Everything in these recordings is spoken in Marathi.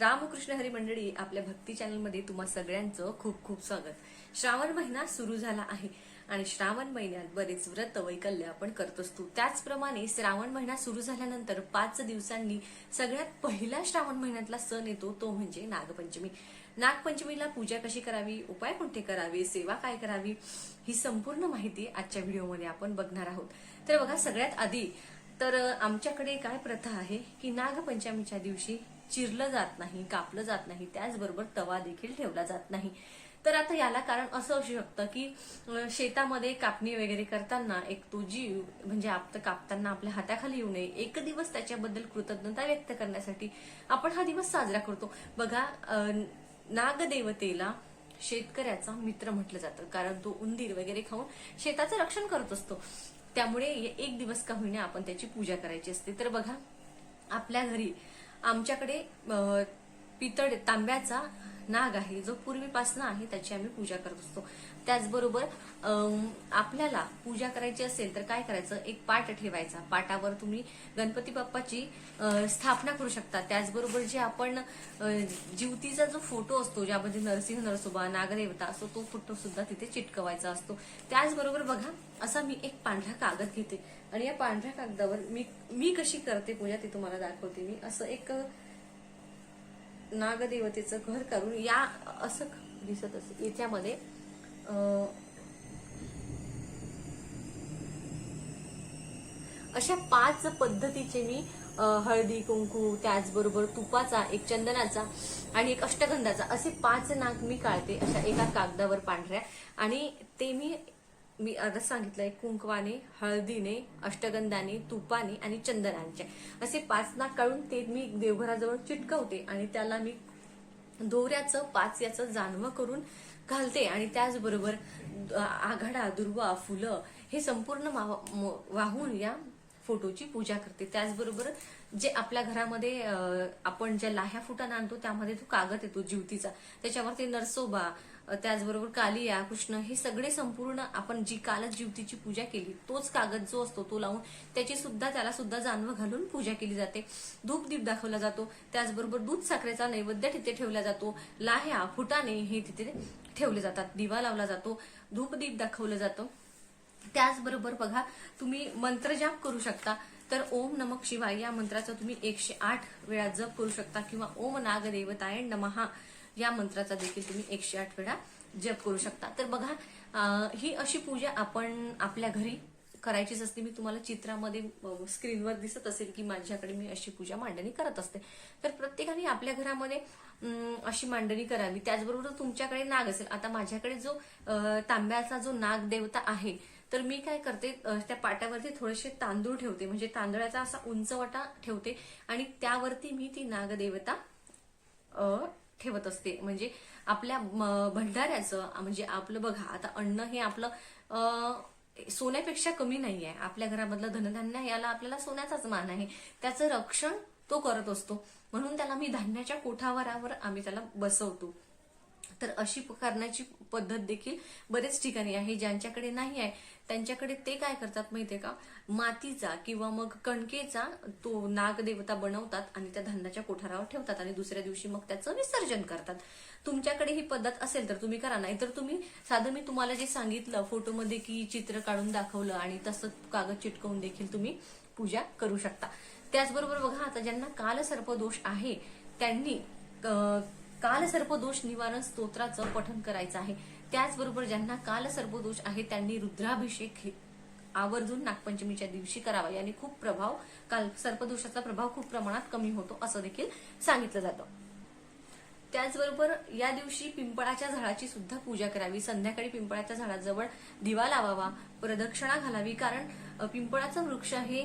रामकृष्ण हरी मंडळी आपल्या भक्ती चॅनलमध्ये तुम्हा सगळ्यांचं खूप खूप स्वागत. श्रावण महिना सुरू झाला आहे आणि श्रावण महिन्यात बरेच व्रत वैकल्य आपण करत असतो त्याचप्रमाणे श्रावण महिना सुरू झाल्यानंतर पाच दिवसांनी सगळ्यात पहिला श्रावण महिन्यातला सण येतो तो म्हणजे नागपंचमी. नागपंचमीला पूजा कशी करावी उपाय कोणते करावे सेवा काय करावी ही संपूर्ण माहिती आजच्या व्हिडिओमध्ये आपण बघणार आहोत. तर बघा सगळ्यात आधी तर आमच्याकडे काय प्रथा आहे की नागपंचमीच्या दिवशी चिरलं जात नाही कापलं जात नाही त्याचबरोबर तवा देखील ठेवला जात नाही. तर आता याला कारण असं असू शकतं की शेतामध्ये कापणी वगैरे करताना एक तो जीव म्हणजे आप कापताना आपल्या हाताखाली येऊ नये. एक दिवस त्याच्याबद्दल कृतज्ञता व्यक्त करण्यासाठी आपण हा दिवस साजरा करतो. बघा नागदेवतेला शेतकऱ्याचा मित्र म्हटलं जातं. कारण तो उंदीर वगैरे खाऊन शेताचं रक्षण करत असतो. त्यामुळे एक दिवस का होईना आपण त्याची पूजा करायची असते. तर बघा आपल्या घरी आमच्याकडे पितळ तांब्याचा नाग आहे जो पूर्वीपासून आहे त्याची आम्ही पूजा करत असतो. त्याचबरोबर आपल्याला पूजा करायची असेल तर काय करायचं? एक पाट ठेवायचा. पाटावर तुम्ही गणपती बाप्पाची स्थापना करू शकता. त्याचबरोबर जे आपण जीवतीचा जिवतीचा जो फोटो असतो ज्यामध्ये नरसिंह नरसोबा नागदेवता असतो तो फोटो सुद्धा तिथे चिटकवायचा असतो. त्याचबरोबर बघा असा मी एक पांढरा कागद घेते. आणि या पांढऱ्या कागदावर मी मी कशी करते? पूजा ती तुम्हाला दाखवते मी. असं एक नागदेवतेचं घर करून या असं दिसत असे. याच्यामध्ये अशा पाच पद्धतीचे मी हळदी कुंकू त्याचबरोबर तुपाचा एक चंदनाचा आणि एक अष्टगंधाचा असे पाच नाग मी काढते अशा एका कागदावर पांढऱ्या. आणि ते मी मी आता सांगितलंय कुंकवाने हळदीने अष्टगंधाने तुपाने आणि चंदनांचे. असे पाच नाक काढून ते मी देवघराजवळ चिटकवते आणि त्याला मी दोऱ्याचं पाच याचं जानवं करून घालते आणि त्याचबरोबर आघाडा दुर्वा फुलं हे संपूर्ण वाहून या फोटोची पूजा करते. त्याचबरोबर जे आपल्या घरामध्ये आपण ज्या लाह्या फुटाणा आणतो त्यामध्ये तो कागद येतो ज्योतीचा त्याच्यावरती नरसोबा त्याचबरोबर कालिया कृष्ण हे सगळे संपूर्ण आपण जी कालच जीवतीची पूजा केली तोच कागद जो असतो तो लावून त्याची सुद्धा त्याला सुद्धा जानवं घालून पूजा केली जाते. धूप दीप दाखवला जातो त्याचबरोबर दूध साखरेचा नैवेद्य तिथे ठेवला जातो. लाह्या फुटाणे हे तिथे ठेवले जातात दिवा लावला जातो धूपदीप दाखवलं जातं. त्याचबरोबर बघा तुम्ही मंत्र जाप करू शकता तर ओम नमक शिवाय या मंत्राचा तुम्ही एकशे आठ वेळा जप करू शकता किंवा ओम नागदेवताय नमहा या मंत्राचा देखील तुम्ही एकशे आठ वेळा जप करू शकता. तर बघा ही अशी पूजा आपण आपल्या घरी करायचीच असते. मी तुम्हाला चित्रामध्ये स्क्रीनवर दिसत असेल की माझ्याकडे मी अशी पूजा मांडणी करत असते. तर प्रत्येकाने आपल्या घरामध्ये अशी मांडणी करावी. त्याचबरोबर तुमच्याकडे नाग असेल. आता माझ्याकडे जो तांब्याचा जो नाग देवता आहे तर मी काय करते त्या पाट्यावरती थोडेसे तांदूळ ठेवते. म्हणजे तांदळाचा असा उंचवटा ठेवते आणि त्यावरती मी ती नागदेवता ठेवत असते. म्हणजे आपल्या भंडाऱ्याचं म्हणजे आपलं बघा आता अन्न हे आपलं सोन्यापेक्षा कमी नाही आहे आपल्या घरामधलं धनधान्य याला आपल्याला सोन्याचाच मान आहे. त्याचं रक्षण तो करत असतो. म्हणून त्याला मी धान्याच्या कोठावरावर आम्ही त्याला बसवतो. तर अशी करण्याची पद्धत देखील बरेच ठिकाणी आहे ज्यांच्याकडे नाही आहे त्यांच्याकडे ते काय करतात माहितीये का? मातीचा किंवा मग कणकेचा तो नागदेवता बनवतात आणि त्या धंदाच्या कोठारावर ठेवतात आणि दुसऱ्या दिवशी मग त्याचं विसर्जन करतात. तुमच्याकडे ही पद्धत असेल तर तुम्ही करा नाही तर तुम्ही साधं मी तुम्हाला जे सांगितलं फोटोमध्ये की चित्र काढून दाखवलं आणि तसं कागद चिटकवून देखील तुम्ही पूजा करू शकता. त्याचबरोबर बघा आता ज्यांना कालसर्पदोष आहे त्यांनी कालसर्पदोष निवारण स्तोत्राचं पठन करायचं आहे. त्याचबरोबर ज्यांना कालसर्पदोष आहे त्यांनी रुद्राभिषेक हे आवर्जून नागपंचमीच्या दिवशी करावा. याने खूप प्रभाव काल सर्पदोषाचा प्रभाव खूप प्रमाणात कमी होतो असं देखील सांगितलं जातं. त्याचबरोबर या दिवशी पिंपळाच्या झाडाची सुद्धा पूजा करावी. संध्याकाळी पिंपळाच्या झाडाजवळ दिवा लावावा प्रदक्षिणा घालावी कारण पिंपळाचं वृक्ष हे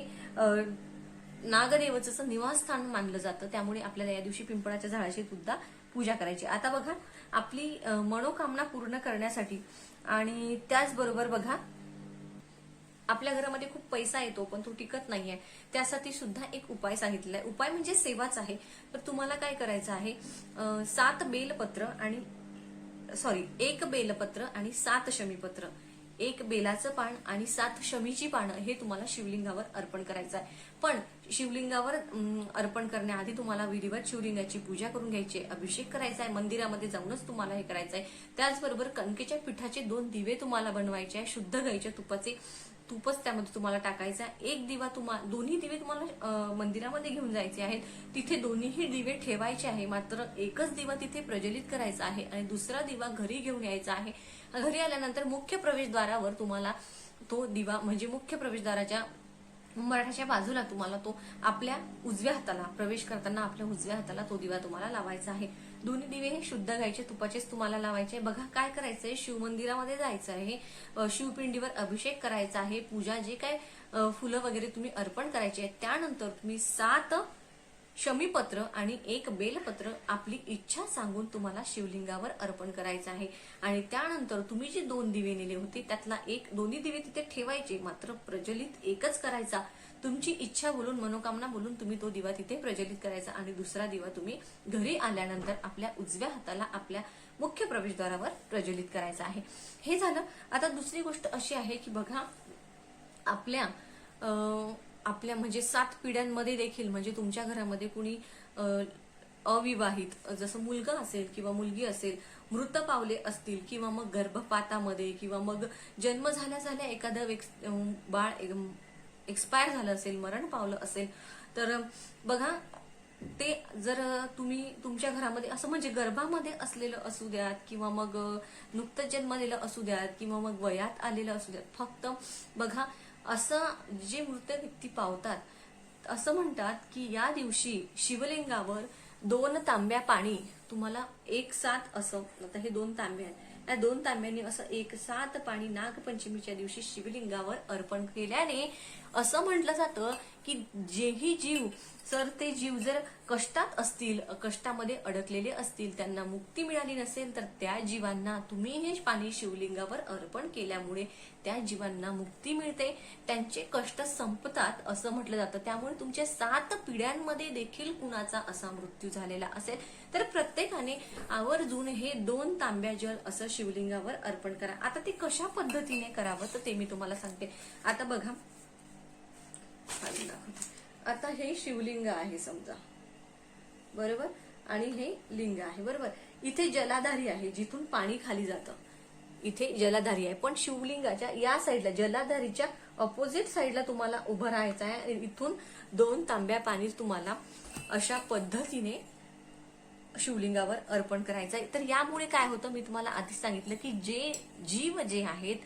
नागदेवचं निवासस्थान मानलं जातं. त्यामुळे आपल्याला या दिवशी पिंपळाच्या झाडाची सुद्धा पूजा करायची. आता बघा आपली मनोकामना पूर्ण करण्यासाठी आणि त्याचबरोबर बघा आपल्या घरामध्ये खूप पैसा येतो पण तो टिकत नाहीये. त्यासाठी सुद्धा एक उपाय सांगितलेला आहे उपाय म्हणजे सेवाच आहे. तर तुम्हाला काय करायचं आहे? सात बेलपत्र आणि सॉरी एक बेलपत्र आणि सात शमीपत्र. एक बेलाचं पान आणि सात शमीची पानं हे तुम्हाला शिवलिंगावर अर्पण करायचं आहे. पण शिवलिंगावर अर्पण करण्याआधी तुम्हाला विधिवत शिवलिंगाची पूजा करून घ्यायची आहे अभिषेक करायचा आहे मंदिरामध्ये जाऊनच तुम्हाला हे करायचं आहे. त्याचबरोबर कणकेच्या पिठाचे दोन दिवे तुम्हाला बनवायचे आहे शुद्ध गाईच्या तुपाचे तूपच त्यामध्ये तुम्हाला टाकायचं आहे. एक दिवा तुम्हाला दोन्ही दिवे तुम्हाला मंदिरामध्ये घेऊन जायचे आहेत. तिथे दोन्हीही दिवे ठेवायचे आहे मात्र एकच दिवा तिथे प्रज्वलित करायचा आहे आणि दुसरा दिवा घरी घेऊन यायचा आहे. घरी आल्यानंतर मुख्य प्रवेशद्वारावर तुम्हाला तो दिवा म्हणजे मुख्य प्रवेशद्वाराच्या मराठाच्या बाजूला तुम्हाला तो आपल्या उजव्या हाताला प्रवेश करताना आपल्या उजव्या हाताला तो दिवा तुम्हाला लावायचा आहे. दोन्ही दिवे हे शुद्ध गायचे तुपाचेच तुम्हाला लावायचे आहे. बघा काय करायचंय? शिवमंदिरामध्ये जायचं आहे. शिवपिंडीवर अभिषेक करायचा आहे. पूजा जे काय फुलं वगैरे तुम्ही अर्पण करायचे आहेत त्यानंतर तुम्ही सात शमीपत्र आणि एक बेलपत्र आपली इच्छा सांगून तुम्हाला शिवलिंगावर अर्पण करायचं आहे. आणि त्यानंतर तुम्ही जे दोन दिवे नेले होते त्यातला एक दोन्ही दिवे तिथे ठेवायचे मात्र प्रज्वलित एकच करायचा. तुमची इच्छा बोलून मनोकामना बोलून तुम्ही तो दिवा तिथे प्रज्वलित करायचा आणि दुसरा दिवा तुम्ही घरी आल्यानंतर आपल्या उजव्या हाताला आपल्या मुख्य प्रवेशद्वारावर प्रज्वलित करायचा आहे. हे झालं. आता दुसरी गोष्ट अशी आहे की बघा आपल्या अं, आपल्या म्हणजे सात पिढ्यांमध्ये देखील म्हणजे तुमच्या घरामध्ये कुणी अविवाहित जसं मुलगा असेल किंवा मुलगी असेल मृत पावले असतील किंवा मग गर्भपातामध्ये किंवा मग जन्म झाल्या झाल्या एखादं बाळ एक्सपायर झालं असेल मरण पावलं असेल तर बघा ते जर तुम्ही तुमच्या घरामध्ये असं म्हणजे गर्भामध्ये असलेलं असू द्यात किंवा मग नुकतंच जन्मलेलं असू द्यात किंवा मग वयात आलेलं असू द्यात फक्त बघा असं जे मृत व्यक्ती पावतात असं म्हणतात की या दिवशी शिवलिंगावर दोन तांब्या पाणी तुम्हाला एक साथ असं आता हे दोन तांबे आहेत. या दोन तांब्यांनी असं एक साथ पाणी नागपंचमीच्या दिवशी शिवलिंगावर अर्पण केल्याने असं म्हटलं जातं की जेही जीव सर ते जीव जर कष्टात असतील कष्टामध्ये अडकलेले असतील त्यांना मुक्ती मिळाली नसेल तर त्या जीवांना तुम्ही हे पाणी शिवलिंगावर अर्पण केल्यामुळे त्या जीवांना मुक्ती मिळते. त्यांचे कष्ट संपतात असं म्हटलं जातं. त्यामुळे तुमच्या सात पिढ्यांमध्ये देखील कुणाचा असा मृत्यू झालेला असेल तर प्रत्येकाने आवर्जून हे दोन तांब्या जल असं शिवलिंगावर अर्पण करा. आता ते कशा पद्धतीने करावं तर ते मी तुम्हाला सांगते. आता बघा खाली. दाखवते. आता हे शिवलिंग आहे समजा. बरोबर? आणि हे लिंग आहे बरोबर? इथे जलाधारी आहे जिथून पाणी खाली जातं. इथे जलाधारी आहे. पण शिवलिंगाच्या या साईडला जलाधारीच्या अपोजिट साईडला तुम्हाला उभं राहायचं आहे. इथून दोन तांब्या पाणी तुम्हाला अशा पद्धतीने शिवलिंगावर अर्पण करायचं आहे. तर यामुळे काय होतं? मी तुम्हाला आधीच सांगितलं की जे जीव जे आहेत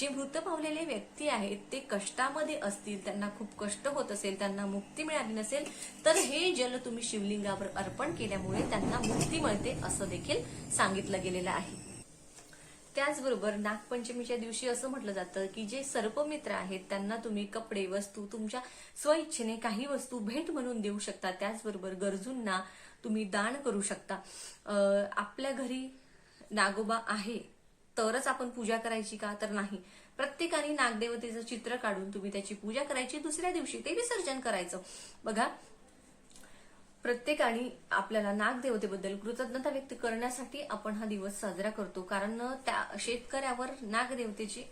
जे मृत पावलेले व्यक्ती आहेत ते कष्टामध्ये असतील त्यांना खूप कष्ट होत असेल त्यांना मुक्ती मिळाली नसेल तर हे जल तुम्ही शिवलिंगावर अर्पण केल्यामुळे त्यांना मुक्ती मिळते असं देखील सांगितलं गेलेलं आहे. त्याचबरोबर नागपंचमीच्या दिवशी असं म्हटलं जातं की जे सर्पमित्र आहेत त्यांना तुम्ही कपडे वस्तू तुमच्या स्वइच्छेने काही वस्तू भेट म्हणून देऊ शकता. त्याचबरोबर गरजूंना तुम्ही दान करू शकता. आपल्या घरी नागोबा आहे तरच आपण पूजा करायची का? तर नाही. प्रत्येकाने नागदेवतेचं चित्र काढून तुम्ही त्याची पूजा करायची दुसऱ्या दिवशी ते विसर्जन करायचं. बघा प्रत्येकाने आपल्याला नागदेवतेबद्दल कृतज्ञता व्यक्त करण्यासाठी आपण हा दिवस साजरा करतो. कारण त्या शेतकऱ्यावर नागदेवतेचे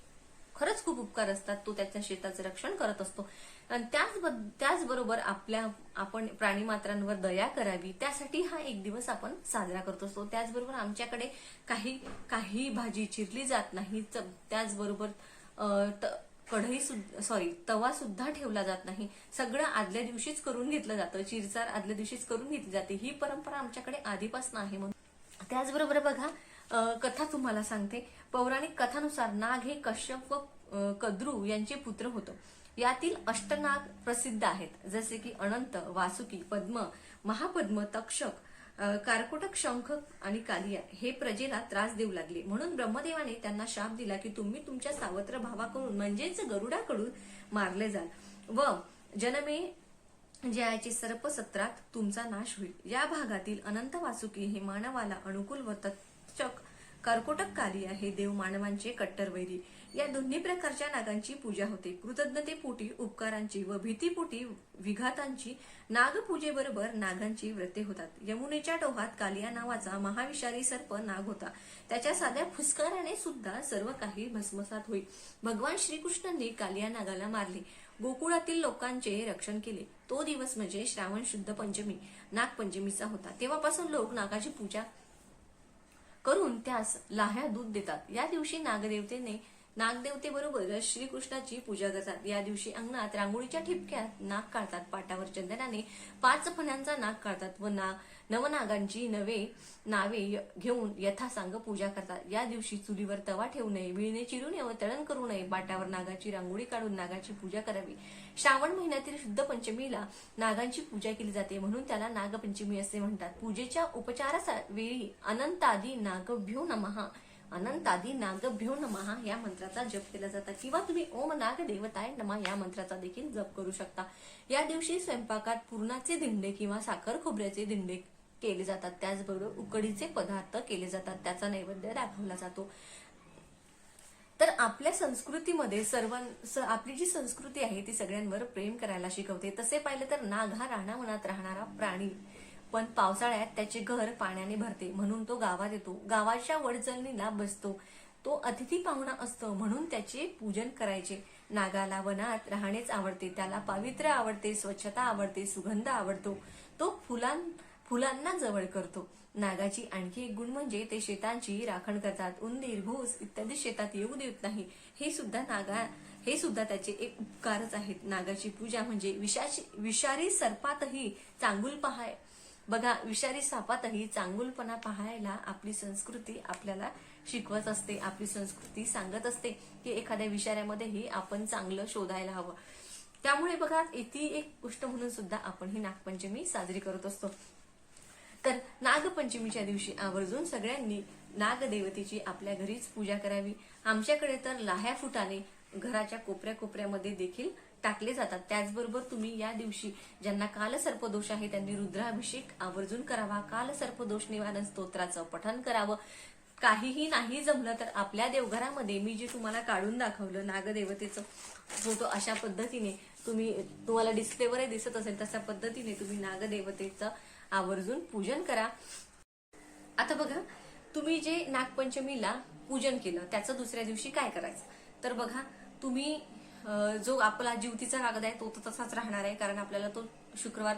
खरंच खूप उपकार असतात. तो त्याच्या शेताचं रक्षण करत असतो. आणि त्याच त्याचबरोबर आपल्या आपण प्राणीमात्रांवर दया करावी त्यासाठी हा एक दिवस आपण साजरा करत असतो. त्याचबरोबर आमच्याकडे काही काही भाजी चिरली जात नाही च- त्याचबरोबर त- कढई सॉरी तवा सुद्धा ठेवला जात नाही. सगळं आदल्या दिवशीच करून घेतलं जातं. चिरचार आदल्या दिवशीच करून घेतली जाते. ही परंपरा आमच्याकडे आधीपासून आहे म्हणून. त्याचबरोबर बघा कथा तुम्हाला सांगते. पौराणिक कथानुसार नाग हे कश्यप व कद्रू यांचे पुत्र होतं. यातील अष्टनाग प्रसिद्ध आहेत. जसे की अनंत वासुकी पद्म महापद्म तक्षक कारकोटक शंख आणि कालिया हे प्रजेला त्रास देऊ लागले. म्हणून ब्रह्मदेवाने त्यांना शाप दिला की तुम्ही तुमच्या सावत्र भावाकडून म्हणजेच गरुडाकडून मारले जाल. व जनमे जयाचे सर्पसत्रात तुमचा नाश होईल. या भागातील अनंत वासुकी हे मानवाला अनुकूल व तक्षक कर्कोटक काली हे देव मानवांचे कट्टर वैरी या दोन्ही प्रकारच्या नागांची पूजा होते. कृतज्ञतेपोटी उपकारांची व भीतीपोटी विघातांची नागपूजेबरोबर नागांची व्रते होतात. यमुनेच्या डोहात कालिया नावाचा महाविषारी सर्प नाग होता. त्याच्या साध्या फुसकाराने सुद्धा सर्व काही भस्मसात होईल भगवान श्रीकृष्णांनी कालिया नागाला मारले. गोकुळातील लोकांचे रक्षण केले. तो दिवस म्हणजे श्रावण शुद्ध पंचमी नागपंचमीचा होता. तेव्हापासून लोक नागाची पूजा करून त्यास लाह्या दूध देतात. या दिवशी नागदेवतेने नागदेवतेबरोबर श्रीकृष्णाची पूजा करतात. या दिवशी अंगणात रांगोळीच्या ठिपक्यात नाग काढतात. पाटावर चंदनाने पाच फण्यांचा नाग काढतात व ना नवनागांची नवे नावे घेऊन यथासांग पूजा करतात. या दिवशी चुलीवर तवा ठेवू नये विळणे चिरू नये व तळण करू नये. पाटावर नागाची रांगोळी काढून नागाची पूजा करावी. श्रावण महिन्यातील शुद्ध पंचमीला नागांची पूजा केली जाते. म्हणून त्याला नागपंचमी असे म्हणतात. पूजेच्या उपचारा वेळी अनंतादी नागभ्यो नमहा अनंतादी नागभ्यो नमहा या मंत्राचा जप केला जातो. किंवा तुम्ही ओम नाग देवताय नमा या मंत्राचा देखील जप करू शकता. या दिवशी स्वयंपाकात पूर्णाचे दिंडे किंवा साखर खोबऱ्याचे दिंडे केले जातात. त्याचबरोबर उकडीचे पदार्थ केले जातात. त्याचा नैवेद्य दाखवला जातो. तर आपल्या संस्कृतीमध्ये सर्व स- आपली जी संस्कृती आहे ती सगळ्यांवर प्रेम करायला शिकवते. तसे पाहिलं तर नाग हा रानावनात राहणारा प्राणी. पण पावसाळ्यात त्याचे घर पाण्याने भरते. म्हणून तो गावात येतो. गावाच्या वडचलणीला बसतो. तो अतिथी पाहुणा असतो. म्हणून त्याचे पूजन करायचे. नागाला वनात राहणेच आवडते. त्याला पावित्र्य आवडते स्वच्छता आवडते सुगंध आवडतो. तो फुलां फुलांना जवळ करतो. नागाची आणखी एक गुण म्हणजे ते शेतांची राखण करतात. उंदीर भूस इत्यादी शेतात येऊ देत नाही. हे सुद्धा नागा हे सुद्धा त्याचे एक उपकारच आहेत. नागाची पूजा म्हणजे विषाची विषारी सर्पातही चांगुल पहाय बघा विषारी सापातही चांगुलपणा पाहायला आपली संस्कृती आपल्याला शिकवत असते. आपली संस्कृती सांगत असते की एखाद्या विषाऱ्यामध्येही आपण चांगलं शोधायला हवं. त्यामुळे बघा ती एक गोष्ट म्हणून सुद्धा आपण ही नागपंचमी साजरी करत असतो. तर नागपंचमीच्या दिवशी आवर्जून सगळ्यांनी नागदेवतेची आपल्या घरीच पूजा करावी. आमच्याकडे तर लाह्या फुटाने घराच्या कोपऱ्या कोपऱ्यामध्ये देखील टाकले जातात. त्याचबरोबर तुम्ही या दिवशी ज्यांना कालसर्पदोष आहे त्यांनी रुद्राभिषेक आवर्जून करावा. कालसर्पदोष निवारण स्तोत्राचं पठन करावं. काहीही नाही जमलं तर आपल्या देवघरामध्ये मी जे तुम्हाला काढून दाखवलं नागदेवतेचं फोटो अशा पद्धतीने तुम्ही तुम्हाला डिस्प्लेवरही दिसत असेल तशा पद्धतीने तुम्ही नागदेवतेचं आवर्जून पूजन करा. आता बघा तुम्ही जे नागपंचमीला पूजन केलं त्याचं दुसऱ्या दिवशी काय करायचं? तर बघा तुम्ही जो आपला जीवतीचा कागद आहे तो तर तसाच राहणार आहे कारण आपल्याला तो शुक्रवार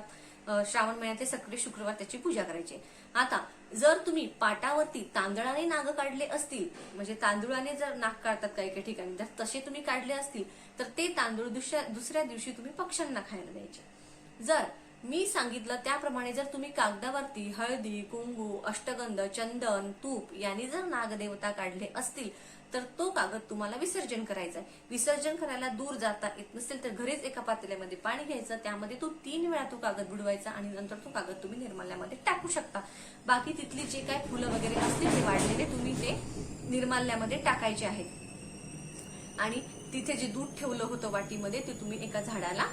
श्रावण महिन्यातले सक्रिय शुक्रवार त्याची पूजा करायची आता जर तुम्ही पाटावरती तांदळाने नाग काढले असतील म्हणजे तांदुळाने जर नाग काढतात काही काही ठिकाणी जर तसे तुम्ही काढले असतील तर ते तांदूळ दुसऱ्या दुसऱ्या दिवशी तुम्ही पक्ष्यांना खायला द्यायचे. जर मी सांगितलं त्याप्रमाणे जर तुम्ही कागदावरती हळदी कुंकू अष्टगंध चंदन तूप यांनी जर नागदेवता काढले असतील तर तो कागद तुम्हाला विसर्जन करायचा आहे विसर्जन करायला दूर जाता येत नसेल तर घरीच एका पातेल्यामध्ये पाणी घ्यायचं त्यामध्ये तो तीन वेळा तो कागद बुडवायचा आणि नंतर तो कागद तुम्ही निर्माल्यामध्ये टाकू शकता. बाकी तिथली जे काय फुलं वगैरे असतील ते वाढलेले तुम्ही ते निर्माल्यामध्ये टाकायचे आहेत. आणि तिथे जे दूध ठेवलं होतं वाटीमध्ये ते तुम्ही एका झाडाला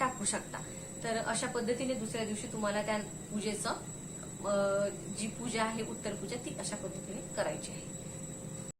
टाकू शकता. तर अशा पद्धतीने दुसऱ्या दिवशी तुम्हाला त्या पूजेचं जी पूजा आहे उत्तर पूजा ती अशा पद्धतीने करायची आहे.